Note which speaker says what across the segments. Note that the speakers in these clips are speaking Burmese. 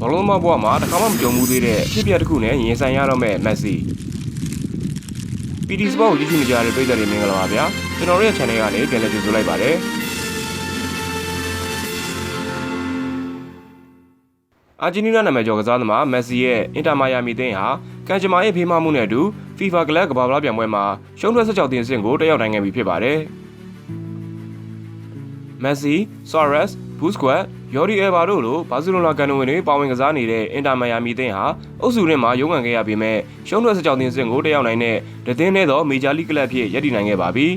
Speaker 1: ဘောလုံးမဘွားမှာတစ်ခါမှမကြုံဘူးသေးတဲ့အဖြစ်အပျက်တစ်ခုနဲ့ရင်ဆိုင်ရတော့မဲ့မက်ဆီ PD Sport ကိုကြည့်ကြည့်နေကြတဲ့ပရိသတ်တွေမင်္ဂလာပါဗျာကျွန်တော်တို့ရဲ့ channel ကနေပြန်လည်ကြိုဆိုလိုက်ပါတယ်အာဂျင်တီးနားနာမည်ကျော်ကစားသမားမက်ဆီရဲ့အင်တာမာယာမီသင်းဟာကန်ဂျမာရဲ့ဖေးမမှုနဲ့အတူ FIFA ကလပ်ကမ္ဘာ့ဖလားပြိုင်ပွဲမှာရှုံးထွက်16တင်စင်ကိုတက်ရောက်နိုင်ခဲ့ပြီဖြစ်ပါတယ်မက်ဆီ၊ဆော်ရက်စ်၊ ဘူစကွတ်၊ယော်ဒီအယ်ဘာတို့လိုဘာစီလိုနာကန်နိုဝင်တွေပါဝင်ကစားနေတဲ့အင်တာမာယာမီသင်းဟာအုပ်စုရင်းမှာရုန်းကန်ခဲ့ရပေမဲ့ရှုံးထွက်16တင်စင်ကိုတက်ရောက်နိုင်တဲ့ဒသင်းနဲ့သောမေဂျာလိကလပ်ဖြစ်ရည်တည်နိုင်ခဲ့ပါပြီ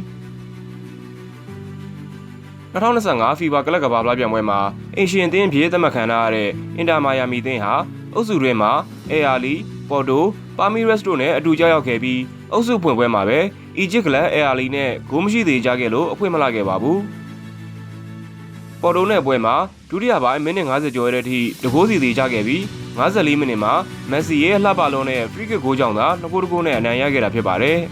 Speaker 1: 2025 FIFA ကလပ်ကမ္ဘာ့ဖလားပြိုင်ပွဲမှာအင်ရှင်အသင်းဖြစ်သတ်မှတ်ခံထားရတဲ့အင်တာမာယာမီသင်းဟာအုပ်စုရင်းမှာအေယာလီ၊ပေါ်တို၊ပါမီရက်စ်တို့နဲ့အတူကြောက်ရောက်ခဲ့ပြီးအုပ်စုဖွင့်ပွဲမှာပဲအီဂျစ်ကလပ်အေယာလီနဲ့ဂိုးမရှိသေးကြခဲ့လို့အဖွင့်မလာခဲ့ပါဘူး။ ပေါ်တိုနဲ့ပွဲမှာဒုတိယပိုင်းမိနစ်50ကျော်တဲ့အထိတကိုးစီသေးကြခဲ့ပြီး54မိနစ်မှာမက်ဆီရဲ့လှပလုံးနဲ့ဖရီကစ်ဂိုးကြောင့်သာနှစ်ကိုးတစ်ကိုးနဲ့အနိုင်ရခဲ့တာဖြစ်ပါတယ်။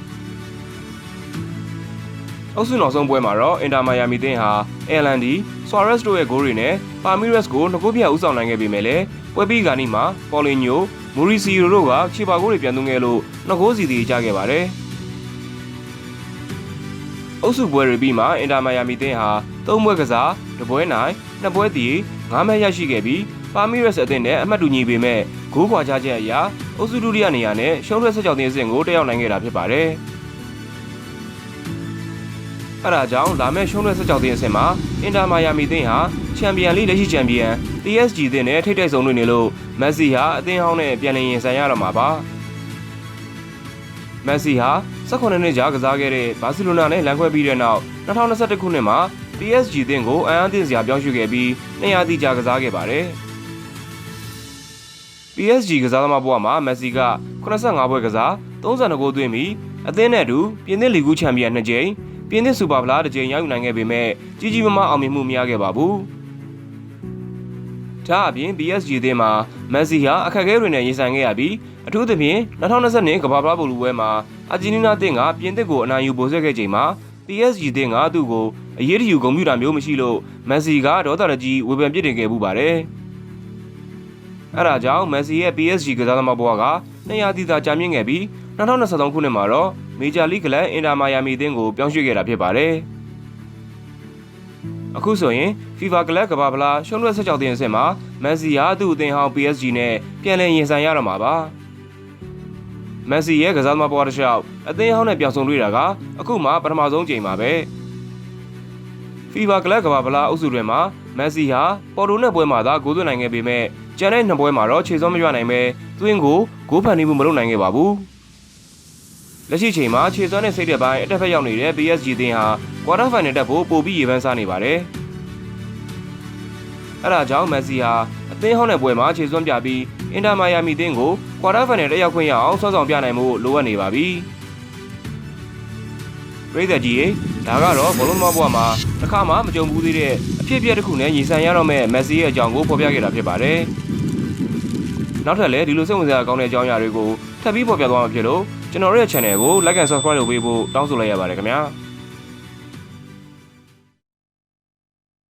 Speaker 1: အုပ်စုနောက်ဆုံးပွဲမှာတော့အင်တာမိုင်ယာမီတင်းဟာအယ်လန်ဒီဆွာရက်စ်တို့ရဲ့ဂိုးတွေနဲ့ပါမီရက်စ်ကိုနှစ်ကိုးပြဦးဆောင်နိုင်ခဲ့ပေမဲ့လည်းပွဲပြီးကနီမှာပေါ်လီညိုမူရီစီယိုတို့ကခြေပါဂိုးတွေပြန်သွင်းခဲ့လို့နှစ်ကိုးစီတည်ကြခဲ့ပါတယ်။ အုပ်စုပွဲတွေပြီးမှအင်တာမိုင်ယာမီတင်းဟာသုံးပွဲကစားတပွဲနိုင်နှစ်ပွဲတည်ငါးမဲရရှိခဲ့ပြီးပါမီရက်စ်အသင်းနဲ့အမှတ်တူညီပေမဲ့ဂိုးခွာခြားချက်အရာအုပ်စုဒုတိယနေရာနဲ့ရှုံးထွက်ဆက်ကြောင်တင်အဆင့်ကိုတက်ရောက်နိုင်ခဲ့တာဖြစ်ပါတယ်။အဲဒါကြောင့်လာမယ့်ရှုံးထွက်ဆက်ကြောင်တင်အဆင့်မှာအင်တာမိုင်ယာမီတင်းဟာချန်ပီယံလိလက်ရှိချန်ပီယံ PSG အသင်းနဲ့ထိပ်တိုက်ဆုံးတွေ့နေလို့မက်ဆီဟာအသင်းဟောင်းနဲ့ပြန်လည်ရင်ဆိုင်ရတော့မှာပါ မက်ဆီဟာ18နှစ်ကြာကစားခဲ့တဲ့ဘာစီလိုနာနဲ့လမ်းခွဲပြီးတဲ့နောက်2021ခုနှစ်မှာ PSG အသင်းကိုအန်အသင်းစရာပြောင်းရွှေ့ခဲ့ပြီး200တိကြာကစားခဲ့ပါတယ် PSG ကစားသမားဘဝမှာမက်ဆီက85ပွဲကစား32ဂိုးသွင်းပြီးအသင်းနဲ့အတူပြင်သစ်လီဂူချန်ပီယံ2ကြိမ်ပြင်သစ်စူပါဖလားတစ်ကြိမ်ရယူနိုင်ခဲ့ပေမဲ့ကြီးကြီးမားမားအောင်မြင်မှုမရခဲ့ပါဘူး။ ဒါအပြင် PSG အသင်းမှာမက်ဆီဟာအခက်အခဲတွေနဲ့ရင်ဆိုင်ခဲ့ရပြီးအထူးသဖြင့်2020ကမ္ဘာ့ဖလားဘောလုံးပွဲမှာအာဂျင်တီးနားအသင်းကပြင်သစ်ကိုအနိုင်ယူပိုဆက်ခဲ့ချိန်မှာ PSG အသင်းကသူ့ကိုအရေးတယူဂုဏ်ပြုတာမျိုးမရှိလို့မက်ဆီကဒေါသတကြီးဝေဖန်ပြစ်တင်ခဲ့မှုပါတယ်။အဲဒါကြောင့်မက်ဆီရဲ့ PSG ကစားသမားဘဝက200တီသာကြာမြင့်ခဲ့ပြီး2023ခုနှစ်မှာတော့မေဂျာလိဂ်ကလပ်အင်တာမိုင်ယာမီအသင်းကိုပြောင်းရွှေ့ခဲ့တာဖြစ်ပါတယ်။ အခုဆိုရင် FIFA ကလပ်ကမ္ဘာဖလားရှုံးလွှဲ16တင်အဆင့်မှာမက်ဆီဟာသူ့အသင်းဟောင်း PSG နဲ့ပြန်လည်ရင်ဆိုင်ရတော့မှာပါ။မက်ဆီရဲ့ကစားသမားဘဝတစ်လျှောက်အသင်းဟောင်းနဲ့ပြောင်းဆုံတွေ့တာကအခုမှပထမဆုံးချိန်ပါပဲ။ FIFA ကလပ်ကမ္ဘာဖလားအုပ်စုတွင်မှာမက်ဆီဟာပေါ်တိုနဲ့ပွဲမှာသာဂိုးသွင်းနိုင်ခဲ့ပေမဲ့ကျန်တဲ့နှစ်ပွဲမှာတော့ခြေစွမ်းမရွနိုင်ပဲသွင်းကိုဂိုးဖန်တီးမှုမလုပ်နိုင်ခဲ့ပါဘူး။ လက်ရှိချိန်မှာခြေစွမ်းနဲ့စိတ်သက်ပိုင်းအတက်ဖက်ရောက်နေတဲ့ PSG အသင်းဟာကွာတာဖိုင်နယ်တက်ဖို့ပိုပြီးရေပန်းစားနေပါတယ်။အဲဒါကြောင့်မက်ဆီဟာအသင်းဟောင်းတဲ့ပွဲမှာခြေစွမ်းပြပြီးအင်တာမိုင်ယာမီအသင်းကိုကွာတာဖိုင်နယ်တက်ရောက်ခွင့်ရအောင်စောဆောင်ပြနိုင်မှုလိုအပ်နေပါပြီ။ပြည်သက်ကြီးရေဒါကတော့ဘောလုံးမဘွားမှာတစ်ခါမှမကြုံဘူးသေးတဲ့အဖြစ်အပျက်တစ်ခုနဲ့ညီဆိုင်ရတော့မဲ့မက်ဆီရဲ့အကြောင်းကိုဖော်ပြခဲ့တာဖြစ်ပါတယ်။နောက်ထပ်လည်းဒီလိုစိတ်ဝင်စားကောင်းတဲ့အကြောင်းအရာတွေကိုထပ်ပြီးဖော်ပြသွားမှာဖြစ်လို့ ကျွန်တော်တို့ရဲ့ channel ကို like and subscribe လုပ်ပေးဖို့တောင်းဆိုလိုက်ရပါတယ်ခင်ဗျာ။